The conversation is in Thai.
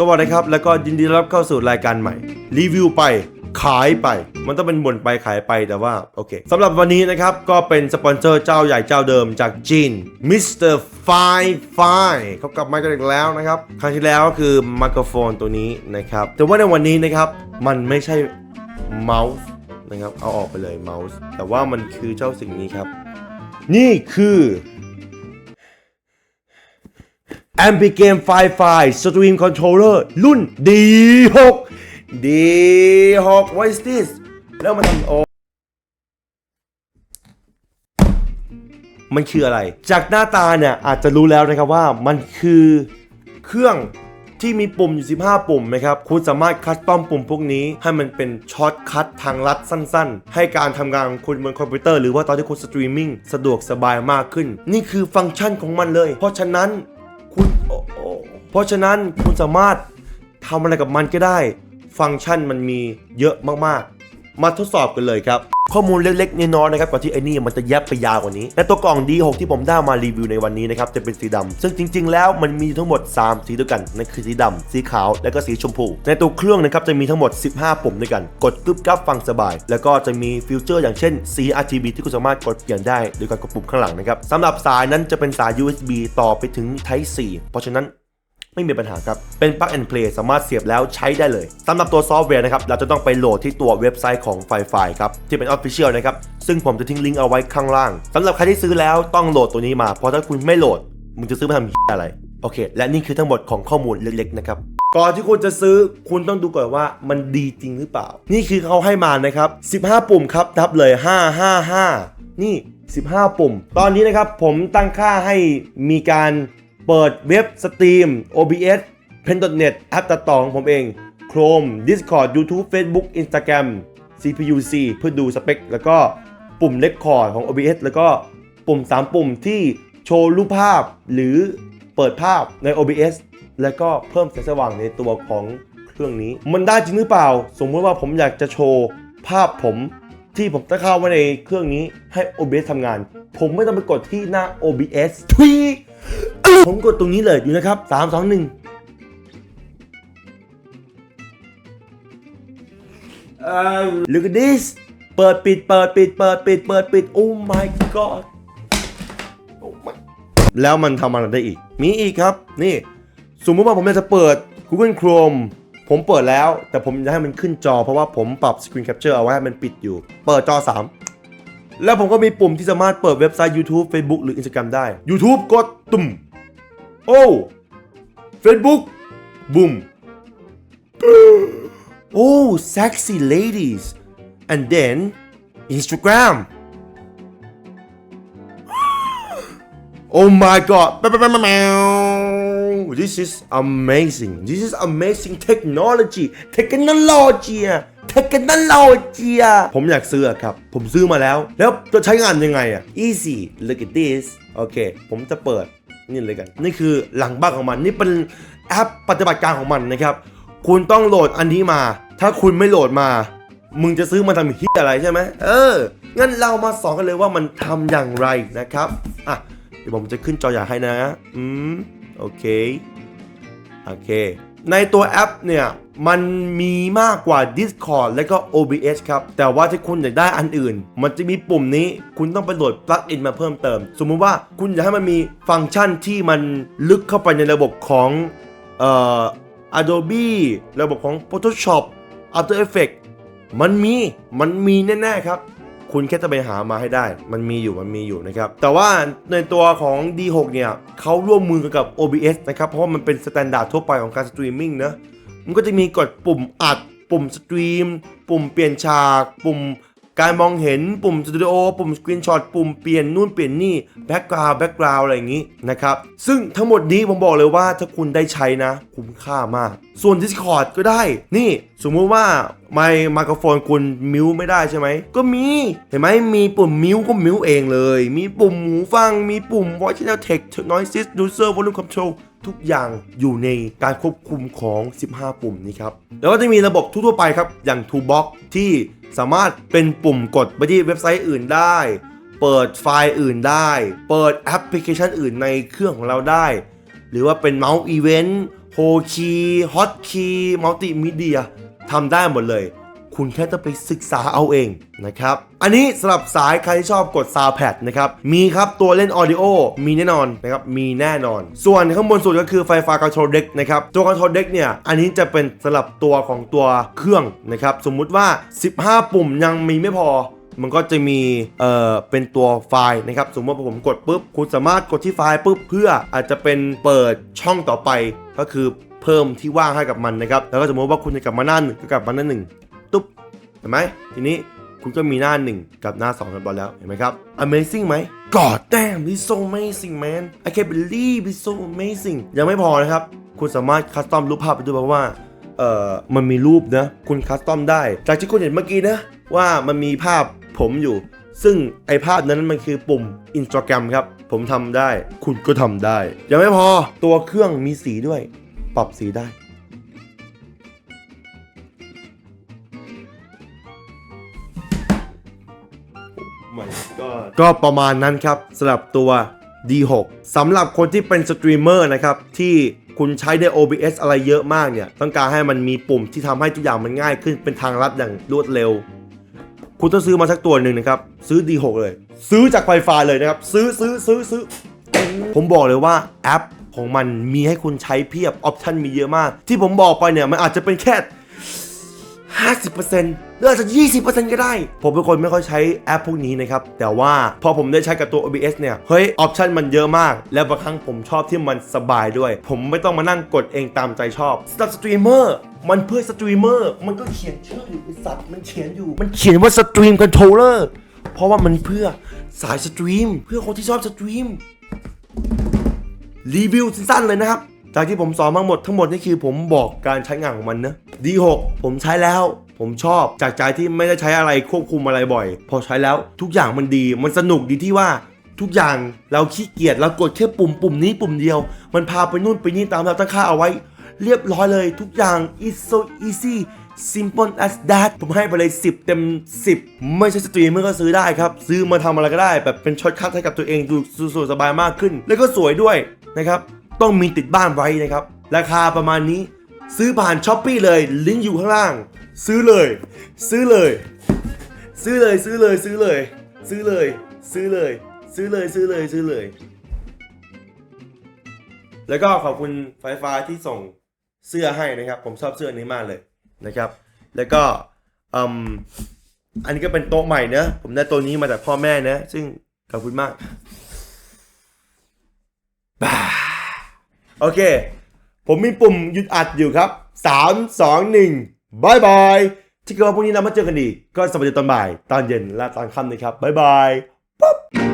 สวัสดีครับ แล้วก็ยินดีรับเข้าสู่รายการใหม่ รีวิวไปขายไป มันต้องเป็นบ่นไปขายไปแต่ว่า โอเคสำหรับวันนี้นะครับ ก็เป็นสปอนเซอร์เจ้าใหญ่เจ้าเดิมจากจีนมิสเตอร์ไฟไฟเขากลับมากันอีกแล้วนะครับ ครั้งที่แล้วก็คือไมโครโฟนตัวนี้นะครับ แต่ว่าในวันนี้นะครับ มันไม่ใช่เมาส์นะครับ เอาออกไปเลยเมาส์แต่ว่ามันคือเจ้าสิ่งนี้ครับ นี่คือ a m p i g a m e Fi-Fi Stream Controller รุ่น D6 D6 What is this แล้วมันทำโอมันคืออะไร จากหน้าตาเนี่ยอาจจะรู้แล้วนะครับว่ามันคือเครื่องที่มีปุ่มอยู่ 15 ปุ่มนะครับ คุณสามารถคัสตอมปุ่มพวกนี้ ให้มันเป็นช็อตคัททางลัดสั้นๆ ให้การทำงานของคุณบนคอมพิวเตอร์หรือว่าตอนที่คุณสตรีมมิ่งสะดวกสบายมากขึ้น นี่คือฟังก์ชันของมันเลย เพราะฉะนั้น เพราะฉะนั้นคุณสามารถทำอะไรกับมันก็ได้ ฟังก์ชันมันมีเยอะมากๆ มาทดสอบกันเลยครับ ข้อมูลเล็กๆน้อยๆนะครับก่อนที่ไอ้นี่มันจะแยบไปยาวกว่านี้ และตัวกล่อง D6 ที่ผมได้มารีวิวในวันนี้นะครับจะเป็นสีดำซึ่งจริง ๆ แล้วมันมีทั้งหมด 3 สีด้วยกันนั่นคือสีดำสีขาวและก็สีชมพู ในตัวเครื่องนะครับจะมีทั้งหมด 15 ปุ่มด้วยกัน กดกึ๊บกับฟังสบาย แล้วก็จะมีฟิวเจอร์อย่างเช่นสี RGB ที่คุณสามารถกดเปลี่ยนได้โดยการกดปุ่มข้างหลังนะครับสำหรับสายนั้นจะเป็นสาย USB ต่อไปถึง Type C เพราะฉะนั้น ไม่มีปัญหาครับ เป็น plug and play สามารถเสียบแล้วใช้ได้เลยสำหรับตัวซอฟต์แวร์นะครับ เราจะต้องไปโหลดที่ตัวเว็บไซต์ของ f i f i ครับ ที่เป็น Official นะครับ ซึ่งผมจะทิ้งลิงก์เอาไว้ข้างล่างสำหรับใครที่ซื้อแล้วต้องโหลดตัวนี้มา เพราะถ้าคุณไม่โหลดมึงจะซื้อมาทำอะไรโอเค และนี่คือทั้งหมดของข้อมูลเล็กๆนะครับก่อนที่คุณจะซื้อคุณต้องดูก่อนว่ามันดีจริงหรือเปล่า นี่คือเขาให้มานะครับ 15 ปุ่มครับนับเลย 555 นี่ 15 ปุ่ม ตอนนี้นะครับผมตั้งค่าให้มีการ เปิดเว็บสตรีม OBS pen.net แอปตัดต่อของผมเอง Chrome Discord YouTube Facebook Instagram CPU-C เพื่อดูสเปค แล้วก็ปุ่ม Record ของ OBS แล้วก็ปุ่ม 3 ปุ่มที่โชว์รูปภาพหรือเปิดภาพใน OBS แล้วก็เพิ่มแสงสว่างในตัวของเครื่องนี้ มันได้จริงหรือเปล่า สมมติว่าผมอยากจะโชว์ภาพผม ที่ผมจะเข้าไว้ในเครื่องนี้ให้ OBS ทำงาน ผมไม่ต้องไปกดที่หน้า OBS ทุยผมกดตรงนี้เลยอยู่นะครับ 3 2 1 Look at this เปิดปิดเปิดปิดเปิดปิดเปิดปิด Oh my god Oh my แล้วมันทำอะไรได้อีก มีอีกครับ นี่ สมมติว่าผมอยากจะเปิด Google Chrome ผมเปิดแล้ว แต่ผมจะให้มันขึ้นจอเพราะว่าผมปรับ Screen Capture เอาไว้ให้มันปิดอยู่ เปิดจอ 3 แล้วผมก็มีปุ่มที่สามารถเปิดเว็บไซต์ YouTube Facebook หรือ Instagram ได้ YouTube กดตุ่ม โอ้ Facebook บุ้ม Oh, sexy ladies. And then Instagram. Oh my god. This is amazing. This is amazing technology. Technology. Technology. ผมอยากซื้อครับ ผมซื้อมาแล้ว แล้วจะใช้งานยังไงอะ Easy. Look at this. โอเค ผมจะเปิดนี่เลยกัน นี่คือหลังบ้านของมัน นี่เป็นแอปปฏิบัติการของมันนะครับ คุณต้องโหลดอันนี้มา ถ้าคุณไม่โหลดมา มึงจะซื้อมาทำฮิตอะไรใช่ไหม เออ งั้นเรามาสอนกันเลยว่ามันทำอย่างไรนะครับ อะ เดี๋ยวผมจะขึ้นจอใหญ่ให้นะ อืม โอเค โอเค ในตัวแอปเนี่ย มันมีมากกว่า Discord และก็ OBS ครับ แต่ว่าถ้าคุณอยากได้อันอื่น มันจะมีปุ่มนี้ คุณต้องไปโหลดปลั๊กอินมาเพิ่มเติม สมมุติว่าคุณอยากให้มันมีฟังก์ชันที่มันลึกเข้าไปในระบบของเอ่อ Adobe ระบบของ Photoshop After Effects มันมี มันมีแน่ ๆ ครับ คุณแค่จะไปหามาให้ได้ มันมีอยู่มันมีอยู่นะครับแต่ว่าในตัวของ D6 เนี่ยเขาร่วมมือกันกับ OBS นะครับเพราะว่ามันเป็นสแตนดาร์ดทั่วไปของการสตรีมมิ่งนะมันก็จะมีกดปุ่มอัด ปุ่มสตรีม ปุ่มเปลี่ยนฉาก ปุ่ม การมองเห็นปุ่มสตูดิโอปุ่มสกรีนช็อตปุ่มเปลี่ยนนู่นเปลี่ยนนี่แบ็กกราวด์แบ็กกราวด์อะไรอย่างนี้นะครับ ซึ่งทั้งหมดนี้ผมบอกเลยว่าถ้าคุณได้ใช้นะ คุ้มค่ามาก ส่วน Discord ก็ได้ นี่สมมุติว่าไมค์ไมโครโฟนคุณมิวไม่ได้ใช่ไหม ก็มี เห็นไหมมีปุ่มมิวก็มิวเองเลย มีปุ่มหูฟัง มีปุ่ม voice channel text noise user volume control ทุกอย่างอยู่ในการควบคุมของ 15 ปุ่มนี้ครับ แล้วก็จะมีระบบทั่วไปครับ อย่าง Toolbox ที่ สามารถเป็นปุ่มกดไปที่เว็บไซต์อื่นได้ เปิดไฟล์อื่นได้ เปิดแอปพลิเคชันอื่นในเครื่องของเราได้ หรือว่าเป็นเมาส์อีเวนต์โฮคีฮอตคีมัลติมีเดียทำได้หมดเลย คุณแค่ต้องไปศึกษาเอาเองนะครับ อันนี้สำหรับสายใครที่ชอบกด Soundpad นะครับ มีครับตัวเล่น Audio มีแน่นอนนะครับ มีแน่นอน ส่วนข้างบนสุดก็คือไฟฟ้า Control Deck นะครับ ตัว Control Deck เนี่ย อันนี้จะเป็นสำหรับตัวของตัวเครื่องนะครับ สมมุติว่า 15 ปุ่มยังมีไม่พอมันก็จะมีเอ่อเป็นตัวไฟล์นะครับ สมมติว่าผมกดปุ๊บ คุณสามารถกดที่ไฟล์ปุ๊บเพื่ออาจจะเป็นเปิดช่องต่อไปก็คือเพิ่มที่ว่างให้กับมันนะครับ แล้วก็สมมติว่าคุณจะกลับมาหน้าหนึ่งก็กลับมาหน้าหนึ่ง เห็นไหมทีนี้คุณก็มีหน้าหนึ่งกับหน้า2กันบอลแล้วเห็นไหมครับ Amazing ไหม God damn this so amazing man I can't believe it's so amazing ยังไม่พอนะครับ คุณสามารถคัสตอมรูปภาพไปด้วยเพราะว่าเอ่อมันมีรูปนะ คุณคัสตอมได้ จากที่คุณเห็นเมื่อกี้นะ ว่ามันมีภาพผมอยู่ ซึ่งไอภาพนั้นมันคือปุ่ม Instagram ครับ ผมทำได้ คุณก็ทำได้ ยังไม่พอตัวเครื่องมีสีด้วย ปรับสีได้ ก็ประมาณนั้นครับสำหรับตัว D6 สำหรับคนที่เป็นสตรีมเมอร์นะครับที่คุณใช้ใน OBS อะไรเยอะมากเนี่ย ต้องการให้มันมีปุ่มที่ทำให้ทุกอย่างมันง่ายขึ้นเป็นทางลัดอย่างรวดเร็ว คุณต้องซื้อมาสักตัวหนึ่งนะครับ ซื้อ D6 เลย ซื้อจากไฟฟ้าเลยนะครับ ซื้อซื้อซื้อซื้อ ผมบอกเลยว่าแอปของมันมีให้คุณใช้เพียบออปชันมีเยอะมาก ที่ผมบอกไปเนี่ยมันอาจจะเป็นแค่ 50%หรืออาจจะ 20%ก็ได้ ผมเป็นคนไม่ค่อยใช้แอปพวกนี้นะครับ แต่ว่าพอผมได้ใช้กับตัว OBS เนี่ย เฮ้ย ออปชันมันเยอะมาก แล้วบางครั้งผมชอบที่มันสบายด้วย ผมไม่ต้องมานั่งกดเองตามใจชอบสำหรับสตรีมเมอร์มันเพื่อสตรีมเมอร์มันก็เขียนชื่ออยู่ไอสัตว์มันเขียนอยู่ มันเขียนว่าสตรีมคอนโทรลเลอร์เพราะว่ามันเพื่อสายสตรีม เพื่อคนที่ชอบสตรีมรีวิวสั้นๆเลยนะครับ จากที่ผมสอนทั้งหมดทั้งหมดนี่คือผมบอกการใช้งานของมันนะ D6 ผมใช้แล้วผมชอบจากใจที่ไม่ได้ใช้อะไรควบคุมอะไรบ่อย พอใช้แล้วทุกอย่างมันดี มันสนุกดีที่ว่าทุกอย่างเราขี้เกียจเรากดแค่ปุ่มปุ่มนี้ปุ่มเดียว มันพาไปนู่นไปนี่ตามเราตั้งค่าเอาไว้ เรียบร้อยเลยทุกอย่าง is so easy simple as that ผมให้ไปเลย 10 เต็ม 10 ไม่ใช่สตรีมเมอร์ก็ซื้อได้ครับ ซื้อมาทำอะไรก็ได้แบบเป็นช็อตคัทให้กับตัวเองดูสะดวกสบายมากขึ้น แล้วก็สวยด้วยนะครับ ต้องมีติดบ้านไว้นะครับ ราคาประมาณนี้ซื้อผ่านช้อปปี้เลยลิงก์อยู่ข้างล่าง ซื้อเลย ซื้อเลย ซื้อเลยซื้อเลยซื้อเลย ซื้อเลย ซื้อเลย ซื้อเลยซื้อเลยซื้อเลย แล้วก็ขอบคุณไฟฟ้าที่ส่งเสื้อให้นะครับ ผมชอบเสื้อนี้มากเลยนะครับ แล้วก็อืมอันนี้ก็เป็นโต๊ะใหม่เนะผมได้ตัวนี้มาจากพ่อแม่นะ ซึ่งขอบคุณมากบ้า โอเค ผมมีปุ่มหยุดอัดอยู่ครับ 3 2 1บายบายที่เกิดว่าพรุ่งนี้เรามาเจอกันอีก ก็สวัสดีตอนบ่าย ตอนเย็นและตอนค่ำนะครับบายบาย ปุ๊บ